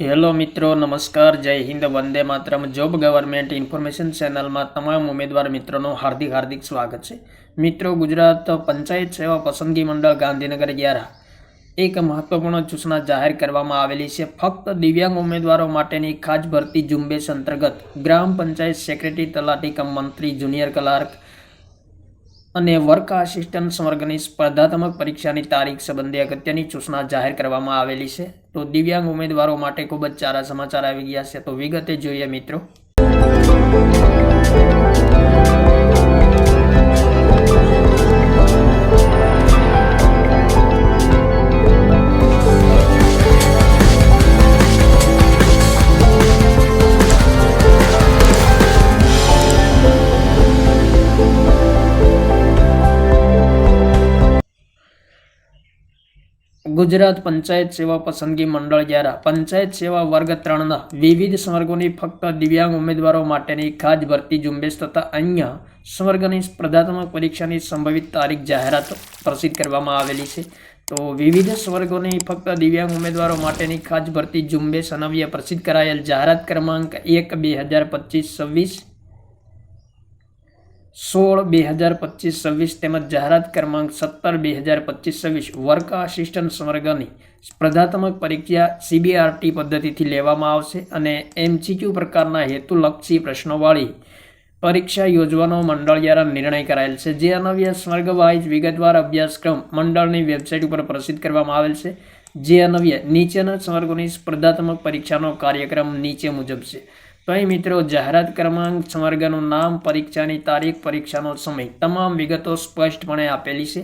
Hello મિત્રો, નમસ્કાર, જય હિન્દ, વંદે માતરમ. જોબ ગવર્મેન્ટ ઇન્ફોર્મેશન ચેનલમાં તમામ ઉમેદવાર મિત્રોનું હાર્દિક હાર્દિક સ્વાગત છે. મિત્રો, ગુજરાત પંચાયત સેવા પસંદગી મંડળ ગાંધીનગર દ્વારા એક મહત્વપૂર્ણ સૂચના જાહેર કરવામાં આવેલી છે. ફક્ત દિવ્યાંગ ઉમેદવારો માટેની ખાસ ભરતી ઝુંબેશ અંતર્ગત ગ્રામ પંચાયત સેક્રેટરી તલાટી કમ મંત્રી, જુનિયર ક્લાર્ક અને વર્ક આસિસ્ટન્ટ વર્ગની સ્પર્ધાત્મક પરીક્ષાની તારીખ સંબંધે અગત્યની સૂચના જાહેર કરવામાં આવેલી છે. તો દિવ્યાંગ ઉમેદવારો માટે ખૂબ જ સારા સમાચાર આવી ગયા છે. તો વિગતે જોઈએ મિત્રો. ગુજરાત પંચાયત સેવા પસંદગી મંડળ દ્વારા પંચાયત સેવા વર્ગ ત્રણના વિવિધ સંવર્ગોની ફક્ત દિવ્યાંગ ઉમેદવારો માટેની ખાસ ભરતી ઝુંબેશ તથા અન્ય સંવર્ગની સ્પર્ધાત્મક પરીક્ષાની સંભવિત તારીખ જાહેરાત પ્રસિદ્ધ કરવામાં આવેલી છે. તો વિવિધ સ્વર્ગોની ફક્ત દિવ્યાંગ ઉમેદવારો માટેની ખાસ ભરતી ઝુંબેશ અનવ્ય પ્રસિદ્ધ કરાયેલ જાહેરાત ક્રમાંક એક બે હજાર પચીસ છવ્વીસ સોળ બે હજાર પચીસ છવ્વીસ તેમજ જાહેરાત ક્રમાંક સત્તર બે હજાર પચીસ છવ્વીસ વર્ક આસિસ્ટન્ટ સ્વર્ગની સ્પર્ધાત્મક પરીક્ષા સીબીઆરટી પદ્ધતિથી લેવામાં આવશે અને એમસીક્યુ પ્રકારના હેતુલક્ષી પ્રશ્નોવાળી પરીક્ષા યોજવાનો મંડળ દ્વારા નિર્ણય કરાયેલ છે. જે અનવ્ય સ્વર્ગ વાઇઝ વિગતવાર અભ્યાસક્રમ મંડળની વેબસાઇટ ઉપર પ્રસિદ્ધ કરવામાં આવેલ છે. જે અનવ્ય નીચેના સ્વર્ગોની સ્પર્ધાત્મક પરીક્ષાનો કાર્યક્રમ નીચે મુજબ છે. તો અહીં મિત્રો, જાહેરાત ક્રમાંક સંવર્ગનું નામ, પરીક્ષાની તારીખ, પરીક્ષાનો સમય તમામ વિગતો સ્પષ્ટપણે આપેલી છે.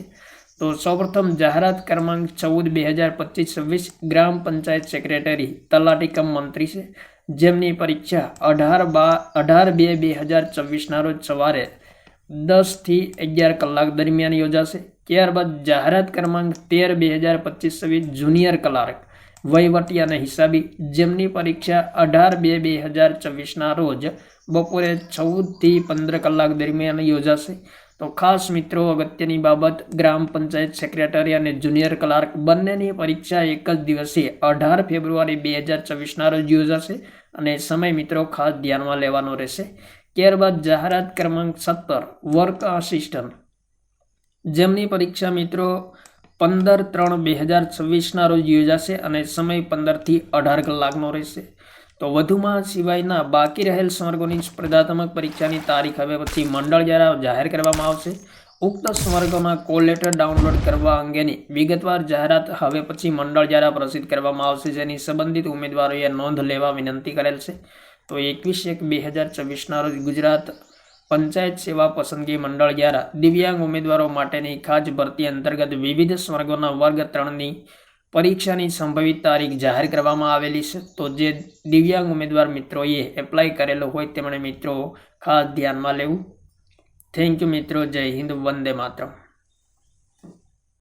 તો સૌપ્રથમ જાહેરાત ક્રમાંક ચૌદ બે હજાર પચીસ છવ્વીસ ગ્રામ પંચાયત સેક્રેટરી, તલાટી કમ મંત્રી છે. જેમની પરીક્ષા અઢાર બાર અઢાર બે બે હજાર ચોવીસના રોજ સવારે દસથી અગિયાર કલાક દરમિયાન યોજાશે. ત્યારબાદ જાહેરાત ક્રમાંક તેર બે હજાર પચીસ છવ્વીસ જુનિયર ક્લાર્ક વહીવટી અને હિસાબી જેમની પરીક્ષા અઢાર બે બે હજાર ચોવીસના રોજ બપોરે ચૌદથી પંદર કલાક દરમિયાન યોજાશે. તો ખાસ મિત્રો, અગત્યની બાબત ગ્રામ પંચાયત સેક્રેટરી અને જુનિયર ક્લાર્ક બંનેની પરીક્ષા એક જ દિવસે અઢાર ફેબ્રુઆરી બે હજાર ચોવીસના રોજ યોજાશે અને સમય મિત્રો ખાસ ધ્યાનમાં લેવાનો રહેશે. ત્યારબાદ જાહેરાત ક્રમાંક સત્તર, વર્ક આસિસ્ટન્ટ. જેમની પરીક્ષા મિત્રો પંદર ત્રણ બે હજાર છવ્વીસના રોજ યોજાશે અને સમય પંદરથી અઢાર કલાકનો રહેશે. તો વધુમાં સિવાયના બાકી રહેલ સંવર્ગોની સ્પર્ધાત્મક પરીક્ષાની તારીખ હવે પછી મંડળ દ્વારા જાહેર કરવામાં આવશે. ઉક્ત સંવર્ગોના કોલ લેટર ડાઉનલોડ કરવા અંગેની વિગતવાર જાહેરાત હવે પછી મંડળ દ્વારા પ્રસિદ્ધ કરવામાં આવશે, જેની સંબંધિત ઉમેદવારોએ નોંધ લેવા વિનંતી કરેલ છે. તો એકવીસ એક બે હજાર છવ્વીસના રોજ ગુજરાત પંચાયત સેવા પસંદગી મંડળ દ્વારા દિવ્યાંગ ઉમેદવારો માટેની ખાસ ભરતી અંતર્ગત વિવિધ સ્વર્ગોના વર્ગ ત્રણની પરીક્ષાની સંભવિત તારીખ જાહેર કરવામાં આવેલી છે. તો જે દિવ્યાંગ ઉમેદવાર મિત્રોએ એપ્લાય કરેલો હોય તેમણે મિત્રો ખાસ ધ્યાનમાં લેવું. થેન્ક યુ મિત્રો. જય હિન્દ. વંદે માતરમ.